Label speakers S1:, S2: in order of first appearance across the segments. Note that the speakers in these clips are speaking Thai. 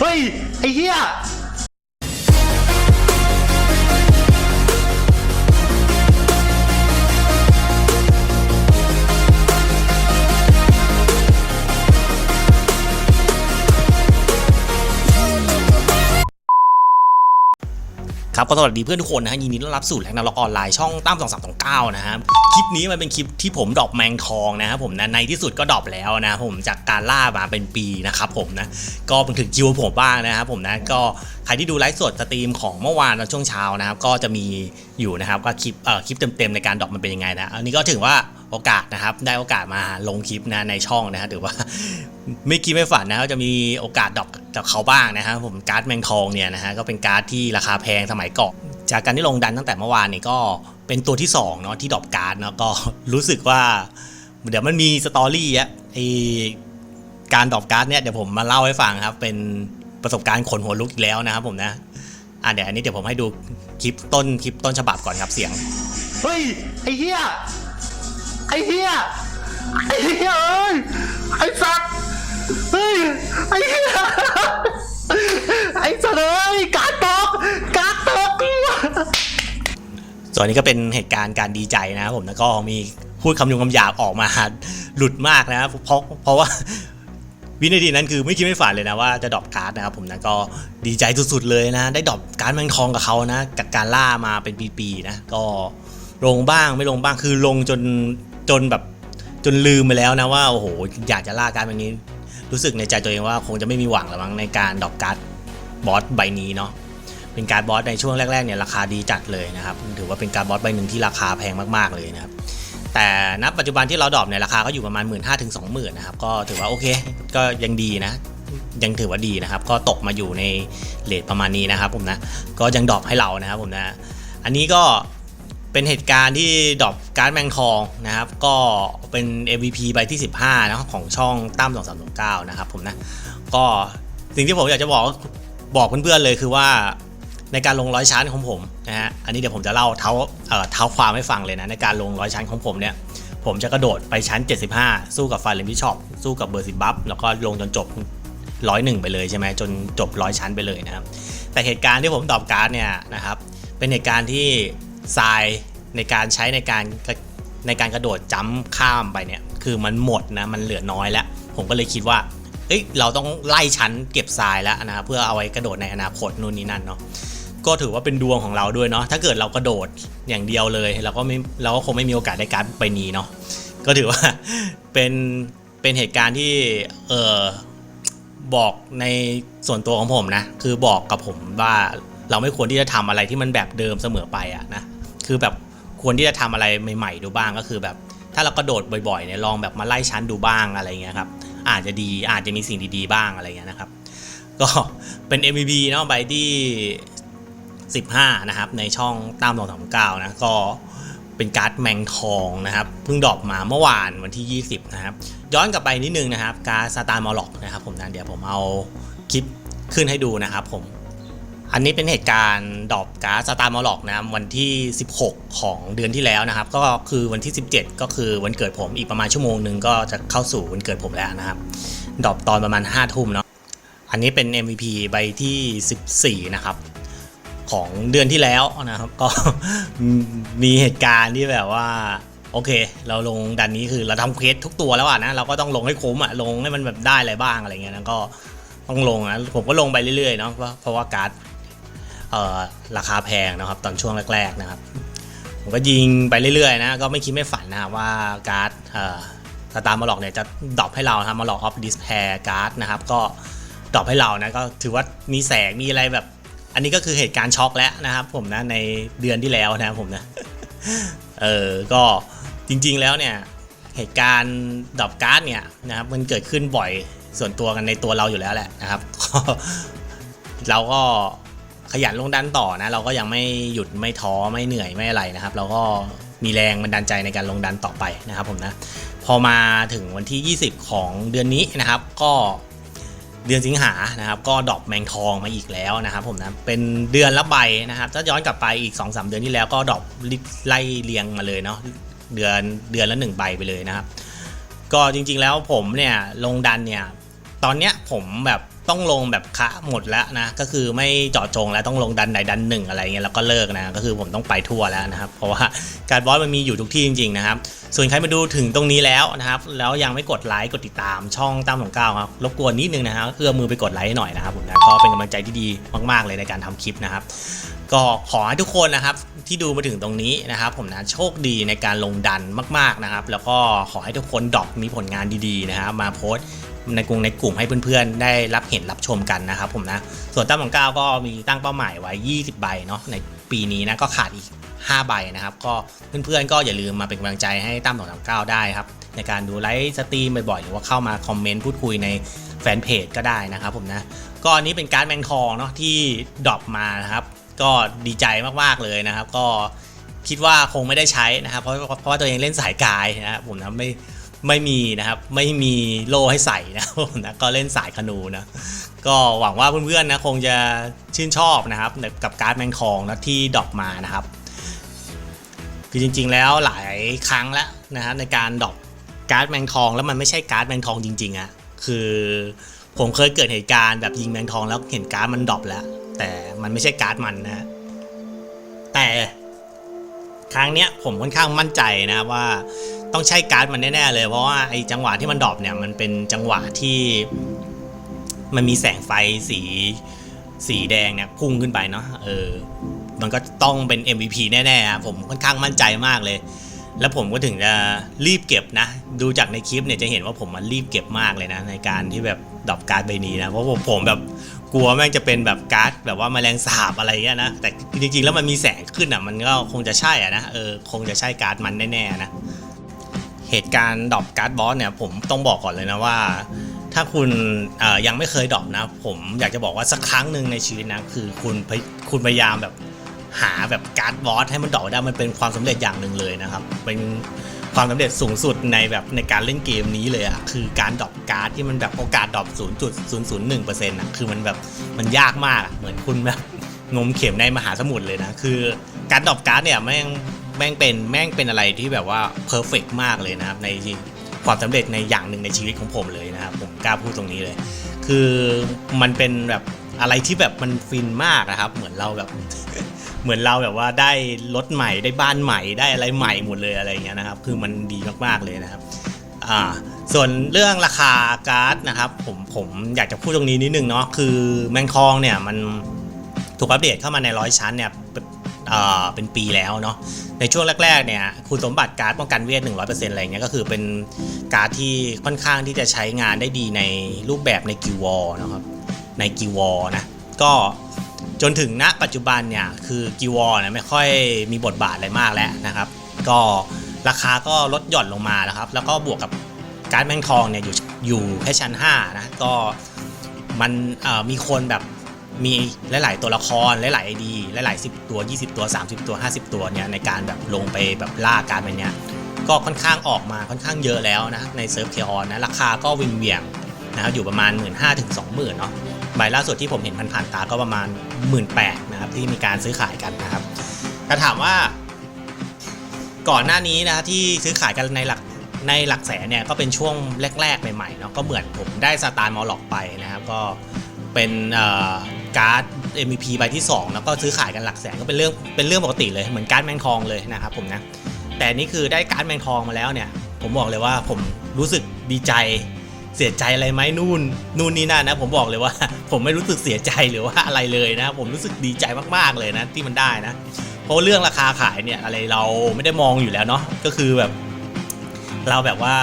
S1: เฮ้ย ไอ้เหี้ย
S2: ครับก็สวัสดีเพื่อนทุกคนนะฮะยินดีต้อนรับสู่แหล่งนรกออนไลน์ช่องตั้มสองสามสองเก้านะฮะคลิปนี้มันเป็นคลิปที่ผมดรอปแมงทองนะครับผมนะในที่สุดก็ดรอปแล้วนะผมจากการล่ามาเป็นปีนะครับผมนะก็เป็นถึงคิวผมบ้างนะครับผมนะก็ใครที่ดูไลฟ์สดสตรีมของเมื่อวานตอนช่วงเช้านะครับก็จะมีอยู่นะครับว่าคลิปเอ่อคลิปเต็มๆในการดรอปมันเป็นยังไงนะอันนี้ก็ถือว่า โอกาสนะครับ ได้โอกาสมาลงคลิปนะในช่องนะฮะถือว่าไม่คิดไม่ฝันนะว่าจะมีโอกาสดรอปจากเขาบ้างนะครับผมการ์ดแมงทองเนี่ยนะฮะก็เป็นการ์ดที่ราคาแพงสมัยก่อนจากการที่ลงดันตั้งแต่เมื่อวานนี่ก็เป็นตัวที่สองเนาะที่ดรอปการ์ดเนาะก็รู้สึกว่า เดี๋ยวมันมีสตอรี่อะไอการดรอปการ์ดเนี่ยเดี๋ยวผมมาเล่าให้ฟังครับ เป็นประสบการณ์ขนหัวลุกอีกแล้วนะครับผมนะอะเดี๋ยวอันนี้เดี๋ยวผมให้ดูคลิปต้นคลิปต้นฉบับก่อนครับเสียง
S1: เฮ้ย ไอ้เหี้ย ไอ้เหี้ย ไอ้เหี้ยเอ้ย ไอ้สัตว์ เฮ้ย ไอ้เหี้ย ไอ้สัตว์เอ้ยการตกการตก
S2: ส่วนนี้ก็เป็นเหตุการณ์การดีใจนะครับผมแล้วก็มีพูดคำยงคำหยาบออกมาหลุดมากนะครับเพราะเพราะว่าวินาทีนั้นคือไม่คิดไม่ฝันเลยนะว่าจะดรอปการ์ดนะครับผมนะก็ดีใจสุดๆเลยนะ ได้ดรอปการ์ดแมงทองกับเขานะกับการล่ามาเป็นปีๆนะก็ลงบ้างไม่ลงบ้างคือลงจน จนแบบจนลืมไปแล้วนะว่าโอ้โหอยากจะล่าการ์ดแบบนี้ รู้สึกในใจตัวเองว่าคงจะไม่มีหวังแล้วมั้งในการดอปการ์ดบอสใบนี้เนาะเป็นการบอสในช่วงแรกๆเนี่ยราคาดีจัดเลยนะครับถือว่าเป็นการบอสใบหนึ่งที่ราคาแพงมากๆเลยนะครับแต่ณปัจจุบันที่เราดรอปเนี่ยราคาก็อยู่ประมาณ 1 5ื่นถึงสองหมื่นนะครับก็ถือว่าโอเคก็ยังดีนะ ยังถือว่าดีนะครับ ก็ตกมาอยู่ในเลทประมาณนี้นะครับผมนะก็ยังดรอปให้เรานะครับผมนะอันนี้ก็ เป็นเหตุการณ์ที่ดรอปการ์ดแมงทองนะครับ ก็เป็น MVP ใบที่ 15นะครับของช่องตั้ม2329นะครับผมนะก็สิ่งที่ผมอยากจะบอกบอกเพื่อนๆเลยคือว่าในการลงร้อยชั้นของผมนะฮะอันนี้เดี๋ยวผมจะเล่าเท้าเอ่อเท้าความให้ฟังเลยนะในการลงร้อยชั้นของผมเนี่ยผมจะกระโดดไปชั้น 75 สู้กับฟาเรนบิชอปสู้กับเบอร์ซิบัฟแล้วก็ลงจนจบร้อยหนึ่งไปเลยใช่ไหมจนจบร้อยชั้นไปเลยนะครับแต่เหตุการณ์ที่ผมตอบการ์ดเนี่ยนะครับเป็นเหตุการณ์ที่ ทรายในการใช้ในการในการกระโดดจ้ำข้ามไปเนี่ยคือมันหมดนะมันเหลือน้อยแล้ว ผมก็เลยคิดว่าเอ้ยเราต้องไล่ชั้นเก็บทรายแล้วนะเพื่อเอาไว้กระโดดในอนาคตนู่นนี่นั่นเนาะก็ถือว่าเป็นดวงของเราด้วยเนาะถ้าเกิดเรากระโดดอย่างเดียวเลยเราก็ไม่เราก็คงไม่มีโอกาสได้การดไปนี้เนาะก็ถือว่าเป็นเป็นเหตุการณ์ที่เออบอกในส่วนตัวของผมนะ คือบอกกับผมว่าเราไม่ควรที่จะทำอะไรที่มันแบบเดิมเสมอไปอะนะ คือแบบควรที่จะทำอะไรใหม่ๆดูบ้างก็คือแบบถ้าเรากระโดดบ่อยๆเนี่ยลองแบบมาไล่ชั้นดูบ้างอะไรเงี้ยครับอาจจะดีอาจจะมีสิ่งดีๆบ้างอะไรเงี้ยนะครับ ก็เป็น MVP เนาะใบที่ 15 นะครับ ในช่องตาม239นะก็เป็นการ์ดแมงทองนะครับเพิ่งดรอปมาเมื่อวานวันที่ 20 นะครับ ย้อนกลับไปนิดนึงนะครับ การ์ดสตาร์มอลล็อกนะครับผมนะเดี๋ยวผมเอาคลิปขึ้นให้ดูนะครับผม อันนี้เป็นเหตุการณ์ดอปการ์ดสตาร์มอลล็อกนะครับวันที่ 16 ของเดือนที่แล้วนะครับ ก็คือวันที่ 17 ก็คือวันเกิดผมอีกประมาณชั่วโมงหนึ่งก็จะเข้าสู่วันเกิดผมแล้วนะครับ ดอปตอนประมาณ 5 ทุ่มเนาะอันนี้เป็น MVP ใบที่ 14 นะครับ ของเดือนที่แล้วนะครับ ก็มีเหตุการณ์ที่แบบว่าโอเค เราลงดันนี้คือเราทำเควสทุกตัวแล้วอะนะเราก็ต้องลงให้คุ้มอะลงให้มันแบบได้อะไรบ้างอะไรเงี้ยนะก็ต้องลงนะผมก็ลงไปเรื่อยๆเนาะเพราะว่าการ์ด ราคาแพงนะครับตอนช่วงแรก ๆนะครับ ผมก็ยิงไปเรื่อยๆนะก็ไม่คิดไม่ฝันนะครับว่าการ์ดสตาร์มาหลอกเนี่ยจะดรอปให้เราครับมาหลอกออฟดิสแพร์การ์ดนะครับก็ดรอปให้เรานะก็ถือว่ามีแสงมีอะไรแบบ อันนี้ก็คือเหตุการณ์ช็อกแล้วนะครับ ผมนะในเดือนที่แล้วนะครับผมนะเออก็จริงๆแล้วเนี่ยเหตุการณ์ดรอปการ์ดเนี่ยนะครับมันเกิดขึ้นบ่อยส่วนตัวกันในตัวเราอยู่แล้วแหละนะครับ เราก็ ขยันลงดันต่อนะ เราก็ยังไม่หยุดไม่ท้อไม่เหนื่อยไม่อะไรนะครับ เราก็มีแรงบันดาลใจในการลงดันต่อไปนะครับผมนะพอมาถึงวันที่ 20 ของเดือนนี้นะครับ ก็เดือนสิงหานะครับ ก็ดอปแมงทองมาอีกแล้วนะครับผมนะเป็นเดือนละใบนะครับถ้าย้อนกลับไปอีก 2-3 เดือนที่แล้วก็ดอปไล่เรียงมาเลยเนาะเดือนเดือนละหนึ่งใบไปเลยนะครับ ก็จริงๆแล้วผมเนี่ยลงดันเนี่ยตอนเนี้ยผมแบบ ต้องลงแบบคะหมดแล้วนะก็คือไม่เจาะจงแล้วต้องลงดันไหนดันหนึ่งอะไรเงี้ยแล้วก็เลิกนะก็คือผมต้องไปทั่วแล้วนะครับ เพราะว่าการบอสมันมีอยู่ทุกที่จริงๆนะครับ ส่วนใครมาดูถึงตรงนี้แล้วนะครับ แล้วยังไม่กดไลค์กดติดตามช่องตั้มของเก้าครับรบกวนนิดนึงนะครับเอื้อมือไปกดไลค์หน่อยนะครับผมนะก็เป็นกำลังใจที่ดีมากๆเลยในการทำคลิปนะครับก็ขอให้ทุกคนนะครับที่ดูมาถึงตรงนี้นะครับ ผมนะโชคดีในการลงดันมาก ๆนะครับ แล้วก็ขอให้ทุกคนดอกมีผลงานดีๆนะครับมาโพสต์ ในกลุ่มในกลุ่มให้เพื่อนๆ ได้รับเห็นรับชมกันนะครับผมนะ ส่วนตั้มของก้าวก็มีตั้งเป้าหมายไว้ 20 ใบเนาะในปีนี้นะก็ขาดอีก 5 ใบนะครับ ก็เพื่อนๆ ก็อย่าลืมมาเป็นกำลังใจให้ตั้มของสามเก้าได้ครับ ในการดูไลฟ์สตรีมบ่อยๆ หรือว่าเข้ามาคอมเมนต์พูดคุยในแฟนเพจก็ได้นะครับผมนะ ก็อันนี้เป็นการแมงทองเนาะที่ดรอปมานะครับ ก็ดีใจมากๆเลยนะครับ ก็คิดว่าคงไม่ได้ใช้นะครับ เพราะเพราะว่าตัวเองเล่นสายกายนะครับผมนะไม่ ไม่มีนะครับ ไม่มีโล่ให้ใส่นะครับนะก็เล่นสายคนูนะก็หวังว่าเพื่อนๆนะคงจะชื่นชอบนะครับกับการ์ดแมงทองนะที่ดรอปมานะครับ คือจริงๆแล้วหลายครั้งแล้วนะครับในการดรอปการ์ดแมงทองแล้วมันไม่ใช่การ์ดแมงทองจริงๆอะ่ะคือผมเคยเกิดเหตุการณ์แบบยิงแมงทองแล้วเห็นการ์ดมันดรอปแล้ว แต่มันไม่ใช่การ์ดมันนะแต่ครั้งเนี้ยผมค่อนข้างมั่นใจนะว่า ต้องใช้การ์ดมันแน่ๆเลย เพราะว่าไอ้จังหวะที่มันดรอปเนี่ยมันเป็นจังหวะที่ มันมีแสงไฟสีสีแดงเนี่ยพุ่งขึ้นไปเนาะเออ มันก็ต้องเป็น MVP แน่ๆอะผมค่อนข้างมั่นใจมากเลย แล้วผมก็ถึงจะรีบเก็บนะ ดูจากในคลิปเนี่ยจะเห็นว่าผมมันรีบเก็บมากเลยนะ ในการที่แบบดรอปการ์ดใบนี้นะ เพราะผมผมแบบกลัวแม่งจะเป็นแบบการ์ดแบบว่าแมลงสาบอะไรเงี้ยนะ แต่จริงๆแล้วมันมีแสงขึ้นอะมันก็คงจะใช่อะนะเออคงจะใช่การ์ดมันแน่ๆนะ เหตุการณ์ดรอปการ์ดบอสเนี่ยผมต้องบอกก่อนเลยนะว่า ถ้าคุณยังไม่เคยดรอปนะ ผมอยากจะบอกว่าสักครั้งหนึ่งในชีวิตนะคือคุณพยคุณพยายามแบบหาแบบการ์ดบอสให้มันดรอกได้มันเป็นความสำเร็จอย่างหนึ่งเลยนะครับ เป็นความสำเร็จสูงสุดในแบบในการเล่นเกมนี้เลยอะคือการดรอปการ์ดที่มันแบบโอกาสดรอป0.001%อะคือมันแบบมันยากมากอะเหมือนคุณแบบงมเข็มในมหาสมุทรเลยนะ คือการดรอปการ์ดเนี่ยแม่ง แม่งเป็นแม่งเป็นอะไรที่แบบว่าเพอร์เฟกมากเลยนะครับ ในความสำเร็จในอย่างหนึ่งในชีวิตของผมเลยนะครับผมกล้าพูดตรงนี้เลย คือมันเป็นแบบอะไรที่แบบมันฟินมากนะครับ เหมือนเราแบบ เหมือนเราแบบว่าได้รถใหม่ได้บ้านใหม่ได้อะไรใหม่หมดเลยอะไรเงี้ยนะครับ คือมันดีมากๆเลยนะครับอ่าส่วนเรื่องราคาการ์ดนะครับ ผมผมอยากจะพูดตรงนี้นิดนึงเนาะคือแมงคองเนี่ยมันถูกอัปเดตเข้ามาในร้อยชั้นเนี่ย เป็นอ่าเป็นปีแล้วเนาะในช่วงแรกๆเนี่ยคุณสมบัติการ์ดป้องกันเวท 100%อะไรเงี้ยก็คือเป็นการ์ดที่ค่อนข้างที่จะใช้งานได้ดีในรูปแบบในกิวอลนะครับในกิวอลนะก็จนถึงณปัจจุบันเนี่ยคือกิวอร์เนี่ยไม่ค่อยมีบทบาทอะไรมากแล้วนะครับ ก็ราคาก็ลดหย่อนลงมานะครับ แล้วก็บวกกับการดแมงทองเนี่ยอยู่อยู่แค่ชั้น5นะก็มันมีคนแบบ มีหลาย ๆ ตัวละครหลายๆไอดีหลายๆ 10 ตัว 20 ตัว 30 ตัว 50 ตัวเนี่ยในการแบบลงไปแบบล่าการดแบบเนี้ยก็ค่อนข้างออกมาค่อนข้างเยอะแล้วนะในเซิร์ฟเคออนนะราคาก็วิงเวียงนะครับอยู่ประมาณ 1 5ื่นถึงสองหมื่นเนาะใบล่าสุดที่ผมเห็นผ่านๆตาก็ประมาณ 1 8ื่นนะครับที่มีการซื้อขายกันนะครับถ้าถามว่า ก่อนหน้านี้นะที่ซื้อขายกันในหลักในหลักแสนเนี่ยก็เป็นช่วงแรก ๆ ใหม่ๆเนาะก็เหมือนผมได้สตาร์มอลล็อกไปนะครับก็เป็นเอ่อ การ์ด MVP ใบที่ 2 แล้วก็ซื้อขายกันหลักแสนก็เป็นเรื่องเป็นเรื่องปกติเลยเหมือนการ์ดแมงทองเลยนะครับผมนะแต่นี่คือได้การ์ดแมงทองมาแล้วเนี่ย ผมบอกเลยว่าผมรู้สึกดีใจเสียใจอะไรไหมนู่นนู่นนี่นั่นนะ ผมบอกเลยว่า ผมไม่รู้สึกเสียใจหรือว่าอะไรเลยนะ ผมรู้สึกดีใจมากๆเลยนะที่มันได้นะ เพราะเรื่องราคาขายเนี่ยอะไรเราไม่ได้มองอยู่แล้วเนาะก็คือแบบ เราแบบว่า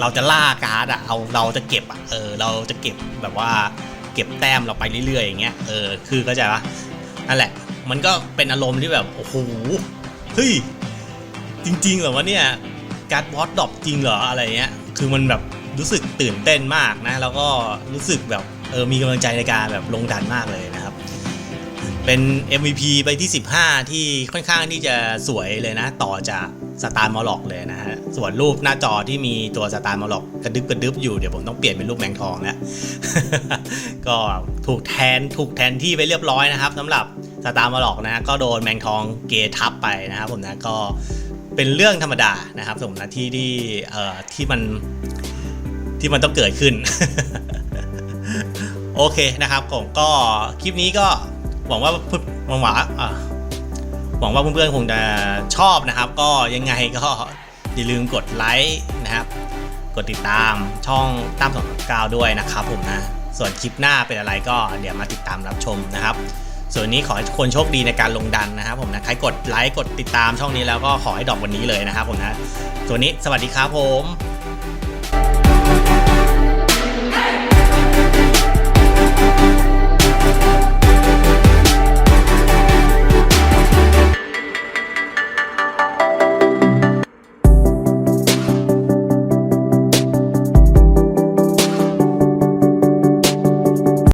S2: เราจะล่าการ์ดอะเอาเราจะเก็บอะเออเราจะเก็บแบบว่า เก็บแต้มเราไปเรื่อยๆอย่างเงี้ยเออคือก็จะปะนั่นแหละ มันก็เป็นอารมณ์ที่แบบโอ้โหเฮ้ยจริงๆเหรอวะเนี่ยการ์ดบอสดรอปจริงเหรออะไรเงี้ยคือมันแบบรู้สึกตื่นเต้นมากนะ แล้วก็รู้สึกแบบเออมีกำลังใจในการแบบลงดันมากเลยนะครับ เป็น MVP ไปที่ 15 ที่ค่อนข้างที่จะสวยเลยนะ ต่อจากสตาร์มอลล็อกเลยนะฮะ ส่วนรูปหน้าจอที่มีตัวสตาร์มอลล็อกกระดึบกระดึบอยู่เดี๋ยวผมต้องเปลี่ยนเป็นรูปแมงทองแล้วก็ถูกแทนถูกแทนที่ไปเรียบร้อยนะครับสำหรับสตาร์มอลล็อกนะก็โดนแมงทองเกทับไปนะครับผมนะก็เป็นเรื่องธรรมดานะครับสมนะที่ที่เอ่อที่มันที่มันต้องเกิดขึ้น โอเคนะครับผมก็คลิปนี้ก็หวังว่าเพื่อนหวังว่าหวังว่าเพื่อนๆคงจะชอบนะครับ ก็ยังไงก็ อย่าลืมกดไลค์นะครับ กดติดตามช่องตามสองกาวด้วยนะครับผมนะ ส่วนคลิปหน้าเป็นอะไรก็เดี๋ยวมาติดตามรับชมนะครับ ส่วนนนี้ขอให้ทุกคนโชคดีในการลงดันนะครับผมนะ ใครกดไลค์กดติดตามช่องนี้แล้วก็ขอให้ดอกวันนี้เลยนะครับผมนะ ส่วนนี้สวัสดีครับผม